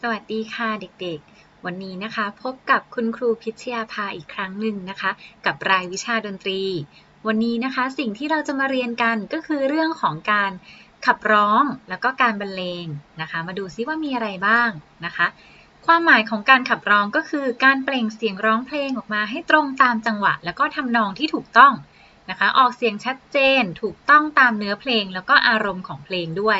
สวัสดีค่ะเด็กๆ วันนี้นะคะ พบกับคุณครูพิชยาภาอีกครั้งหนึ่งนะคะ กับรายวิชาดนตรี วันนี้นะคะสิ่งที่เราจะมาเรียนกันก็คือเรื่องของการขับร้องแล้วก็การบรรเลงนะคะ มาดูซิว่ามีอะไรบ้างนะคะ ความหมายของการขับร้องก็คือการเปล่งเสียงร้องเพลงออกมาให้ตรงตามจังหวะ แล้วก็ทำนองที่ถูกต้องนะคะ ออกเสียงชัดเจน ถูกต้องตามเนื้อเพลง แล้วก็อารมณ์ของเพลงด้วย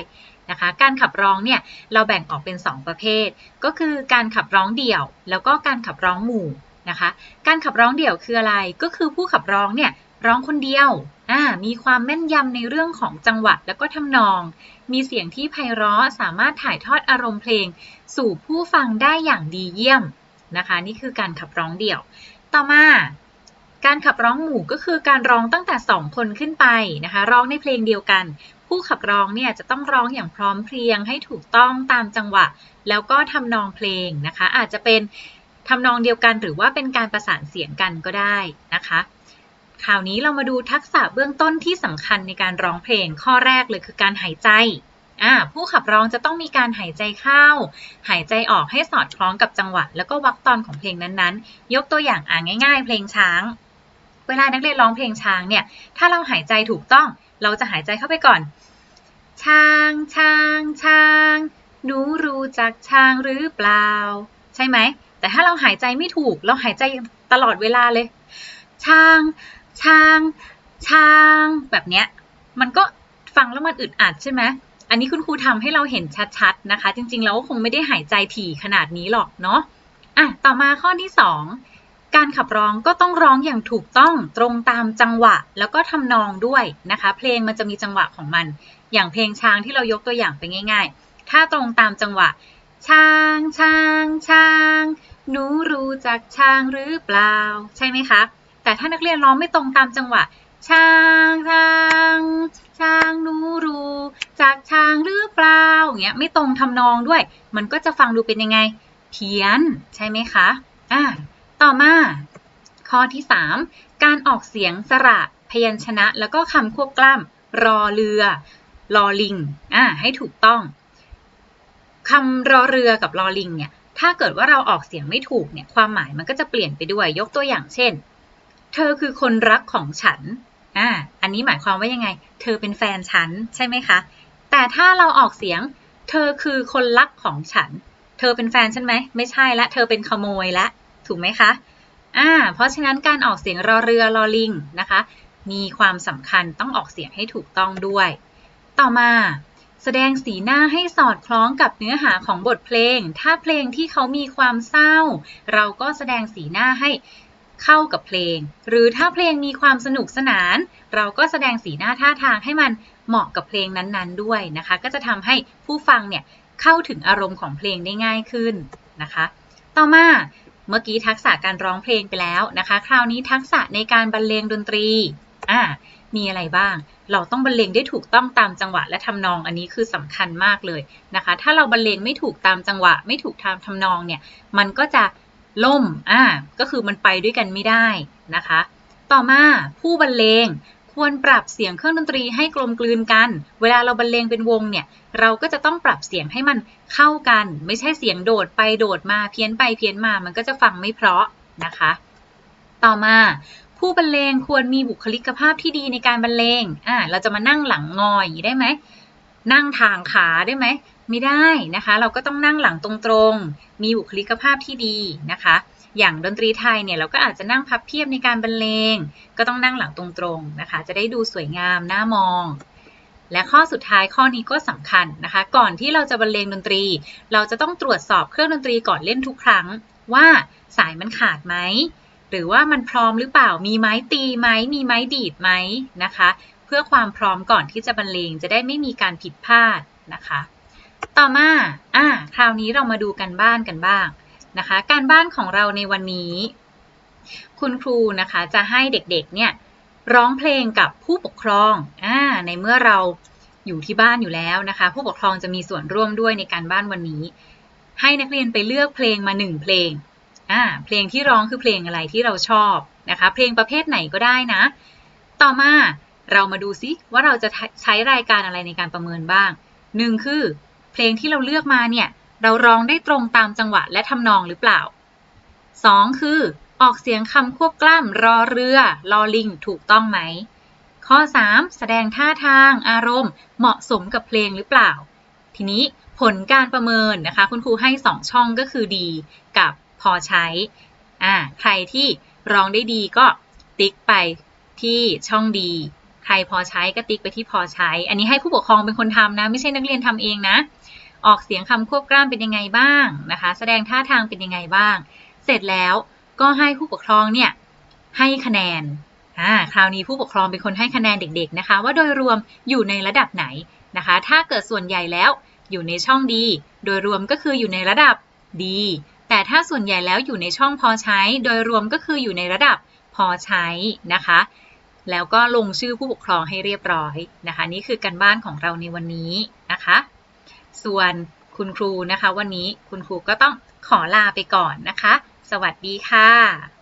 นะคะ การขับร้องเนี่ยเราแบ่งออกเป็น 2 ประเภท ก็คือการขับร้องเดี่ยว แล้วก็การขับร้องหมู่นะคะ การขับร้องเดี่ยวคืออะไร ก็คือผู้ขับร้องเนี่ยร้องคนเดียวอ่ามีความแม่นยำในเรื่องของจังหวะแล้วก็ทำนอง มีเสียงที่ไพเราะสามารถถ่ายทอดอารมณ์เพลง สู่ผู้ฟังได้อย่างดีเยี่ยมนะคะ นี่คือการขับร้องเดี่ยว ต่อมาการขับร้องหมู่ก็คือการร้องตั้งแต่ 2 คนขึ้นไปนะคะ ร้องในเพลงเดียวกัน ผู้ขับร้องเนี่ยจะต้องร้องอย่างพร้อมเพรียงให้ถูกต้องตามจังหวะ แล้วก็ทำนองเพลงนะคะ อาจจะเป็นทำนองเดียวกันหรือว่าเป็นการประสานเสียงกันก็ได้นะคะ คราวนี้เรามาดูทักษะเบื้องต้นที่สำคัญในการร้องเพลงข้อแรกเลยคือการหายใจผู้ขับร้องจะต้องมีการหายใจเข้า หายใจออกให้สอดคล้องกับจังหวะ แล้วก็วรรคตอนของเพลงนั้นๆ ยกตัวอย่างอ่าง่าย ๆ เพลงช้าง เวลานักเรียนร้องเพลงช้างเนี่ย ถ้าเราหายใจถูกต้องเราจะหายใจเข้าไปก่อน ช้างช้างช้างหนูรู้จักช้างหรือเปล่า ใช่ไหม แต่ถ้าเราหายใจไม่ถูก เราหายใจตลอดเวลาเลย ช้าง ช้าง ช้าง แบบเนี้ย มันก็ฟังแล้วมันอึดอัดใช่ไหมอันนี้คุณครูทำให้เราเห็นชัดๆนะคะ จริงๆ แล้วคงไม่ได้หายใจถี่ขนาดนี้หรอกเนาะอะต่อมาข้อที่ 2 การขับร้องก็ต้องร้องอย่างถูกต้องตรงตามจังหวะแล้วก็ทำนองด้วยนะคะ เพลงมันจะมีจังหวะของมัน อย่างเพลงช้างที่เรายกตัวอย่างไปง่าย ๆ ถ้าตรงตามจังหวะ ช้างช้างช้างหนูรู้จักช้างหรือเปล่า ใช่ไหมคะ แต่ถ้านักเรียนร้องไม่ตรงตามจังหวะ ช้างช้างช้างหนูรู้จักช้างหรือเปล่าอย่างเงี้ยไม่ตรงทำนองด้วย มันก็จะฟังดูเป็นยังไง เพี้ยนใช่ไหมคะอ่า ต่อมา ข้อที่ 3 การออกเสียงสระพยัญชนะ แล้วก็คำควบกล้ำรอเรือ รอลิงอ่าให้ถูกต้องคำรอเรือกับรอลิงเนี่ยถ้าเกิดว่าเราออกเสียงไม่ถูกเนี่ยความหมายมันก็จะเปลี่ยนไปด้วยยกตัวอย่างเช่น เธอคือคนรักของฉันอ่าอันนี้หมายความว่ายังไง เธอเป็นแฟนฉันใช่ไหมคะ แต่ถ้าเราออกเสียง เธอคือคนรักของฉัน เธอเป็นแฟนฉันไหมไม่ใช่ละ เธอเป็นขโมยละ ถูกไหมคะอ่าเพราะฉะนั้นการออกเสียงรอเรือรอลิงนะคะ มีความสำคัญต้องออกเสียงให้ถูกต้องด้วย ต่อมาแสดงสีหน้าให้สอดคล้องกับเนื้อหาของบทเพลง ถ้าเพลงที่เขามีความเศร้า เราก็แสดงสีหน้าให้เข้ากับเพลง หรือถ้าเพลงมีความสนุกสนาน เราก็แสดงสีหน้าท่าทางให้มันเหมาะกับเพลงนั้นๆ ด้วยนะคะ ก็จะทำให้ผู้ฟังเนี่ยเข้าถึงอารมณ์ของเพลงได้ง่ายขึ้นนะคะ ต่อมา เมื่อกี้ทักษะการร้องเพลงไปแล้วนะคะ คราวนี้ทักษะในการบรรเลงดนตรีอ่ามีอะไรบ้าง เราต้องบรรเลงได้ถูกต้องตามจังหวะและทำนอง อันนี้คือสำคัญมากเลยนะคะ ถ้าเราบรรเลงไม่ถูกตามจังหวะ ไม่ถูกตามทำนองเนี่ย มันก็จะล่ม อ่า ก็คือมันไปด้วยกันไม่ได้นะคะ ต่อมาผู้บรรเลง ควรปรับเสียงเครื่องดนตรีให้กลมกลืนกัน เวลาเราบรรเลงเป็นวงเนี่ย เราก็จะต้องปรับเสียงให้มันเข้ากัน ไม่ใช่เสียงโดดไปโดดมาเพี้ยนไปเพี้ยนมา มันก็จะฟังไม่เพราะนะคะ ต่อมาผู้บรรเลงควรมีบุคลิกภาพที่ดีในการบรรเลง อ่า เราจะมานั่งหลังงออย่างนี้ได้ไหม นั่งทางขาได้ไหม ไม่ได้นะคะ เราก็ต้องนั่งหลังตรงๆ มีบุคลิกภาพที่ดีนะคะ อย่างดนตรีไทยเนี่ยเราก็อาจจะนั่งพับเพียบในการบรรเลง ก็ต้องนั่งหลังตรงๆนะคะ จะได้ดูสวยงามน่ามอง และข้อสุดท้ายข้อนี้ก็สำคัญนะคะ ก่อนที่เราจะบรรเลงดนตรี เราจะต้องตรวจสอบเครื่องดนตรีก่อนเล่นทุกครั้ง ว่าสายมันขาดไหมหรือว่ามันพร้อมหรือเปล่ามีไม้ตีไหมมีไม้ดีดไหมนะคะ เพื่อความพร้อมก่อนที่จะบรรเลงจะได้ไม่มีการผิดพลาดนะคะ ต่อมาอ่าคราวนี้เรามาดูกันบ้านกันบ้าง นะคะ การบ้านของเราในวันนี้ คุณครูนะคะจะให้เด็กๆเนี่ยร้องเพลงกับผู้ปกครองอ่าในเมื่อเราอยู่ที่บ้านอยู่แล้วนะคะ ผู้ปกครองจะมีส่วนร่วมด้วยในการบ้านวันนี้ ให้นักเรียนไปเลือกเพลงมาหนึ่งเพลงอ่าเพลงที่ร้องคือเพลงอะไรที่เราชอบนะคะ เพลงประเภทไหนก็ได้นะ ต่อมาเรามาดูซิว่าเราจะใช้รายการอะไรในการประเมินบ้างหนึ่งคือ เพลงที่เราเลือกมาเนี่ย เราร้องได้ตรงตามจังหวะและทำนองหรือเปล่า 2. คือ ออกเสียงคำควบกล้ำรอเรือ ลอลิง ถูกต้องไหม ข้อ 3. แสดงท่าทาง อารมณ์ เหมาะสมกับเพลงหรือเปล่า ทีนี้ผลการประเมินนะคะ คุณครูให้ 2 ช่องก็คือดี กับพอใช้ อ่า ใครที่ร้องได้ดีก็ติ๊กไปที่ช่องดี ใครพอใช้ก็ติ๊กไปที่พอใช้ อันนี้ให้ผู้ปกครองเป็นคนทำนะ ไม่ใช่นักเรียนทำเองนะ ออกเสียงคำควบกล้ำเป็นยังไงบ้างนะคะ แสดงท่าทางเป็นยังไงบ้าง เสร็จแล้วก็ให้ผู้ปกครองเนี่ยให้คะแนนอ่าคราวนี้ผู้ปกครองเป็นคนให้คะแนนเด็ก ๆนะคะ ว่าโดยรวมอยู่ในระดับไหนนะคะ ถ้าเกิดส่วนใหญ่แล้วอยู่ในช่องดี โดยรวมก็คืออยู่ในระดับดี แต่ถ้าส่วนใหญ่แล้วอยู่ในช่องพอใช้ โดยรวมก็คืออยู่ในระดับพอใช้นะคะ แล้วก็ลงชื่อผู้ปกครองให้เรียบร้อยนะคะ นี่คือการบ้านของเราในวันนี้นะคะ ส่วนคุณครูนะคะ วันนี้คุณครูก็ต้องขอลาไปก่อนนะคะ สวัสดีค่ะ